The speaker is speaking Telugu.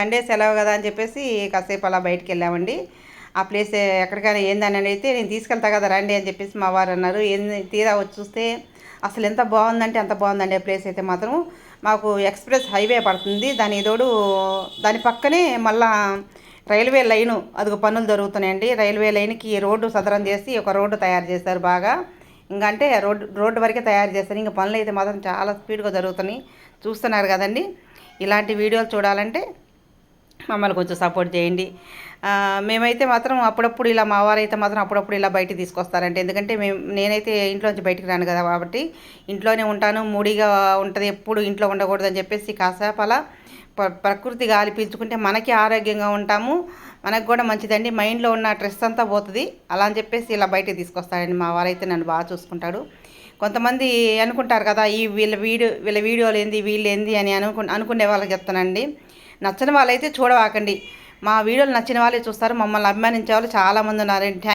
సండే సెలవు కదా అని చెప్పేసి కాసేపు అలా బయటికి వెళ్ళామండి ఆ ప్లేస్ ఎక్కడికైనా ఏందని అయితే నేను తీసుకెళ్తా కదా రండి అని చెప్పేసి మా వారు అన్నారు. ఏంది తీరా వచ్చి చూస్తే అసలు ఎంత బాగుందంటే అంత బాగుందండి ఆ ప్లేస్ అయితే మాత్రం. మాకు ఎక్స్ప్రెస్ హైవే పడుతుంది. దాని తోడు దాని పక్కనే మళ్ళా రైల్వే లైను అదిగో పనులు జరుగుతున్నాయండి. రైల్వే లైన్కి రోడ్డు సదరం చేసి ఒక రోడ్డు తయారు చేస్తారు బాగా. ఇంకా అంటే రోడ్డు రోడ్డు వరకే తయారు చేస్తారు ఇంకా పనులు అయితే మాత్రం చాలా స్పీడ్గా జరుగుతున్నాయి. చూస్తున్నారు కదండి. ఇలాంటి వీడియోలు చూడాలంటే మమ్మల్ని కొంచెం సపోర్ట్ చేయండి. మేమైతే మాత్రం అప్పుడప్పుడు ఇలా మా వారైతే మాత్రం అప్పుడప్పుడు ఇలా బయటికి తీసుకొస్తారంటే ఎందుకంటే మేము నేనైతే ఇంట్లోంచి బయటికి రాను కదా కాబట్టి ఇంట్లోనే ఉంటాను. మూడిగా ఉంటుంది ఎప్పుడు ఇంట్లో ఉండకూడదని చెప్పేసి కాసేపు అలా ప్రకృతి గాలి పీల్చుకుంటే మనకి ఆరోగ్యంగా ఉంటాము. మనకు కూడా మంచిదండి. మైండ్లో ఉన్న స్ట్రెస్ అంతా పోతుంది. అలా అని చెప్పేసి ఇలా బయటికి తీసుకొస్తాడండి మా వారైతే నన్ను బాగా చూసుకుంటాడు. కొంతమంది అనుకుంటారు కదా ఈ వీళ్ళ వీడియో వీళ్ళ వీడియోలు ఏంది వీళ్ళు ఏంది అని అనుకు అనుకునే వాళ్ళకి చెప్తానండి. నచ్చని వాళ్ళైతే చూడవాకండి. మా వీడియోలు నచ్చిన వాళ్ళే చూస్తారు. మమ్మల్ని అభిమానించే వాళ్ళు చాలామంది ఉన్నారండి.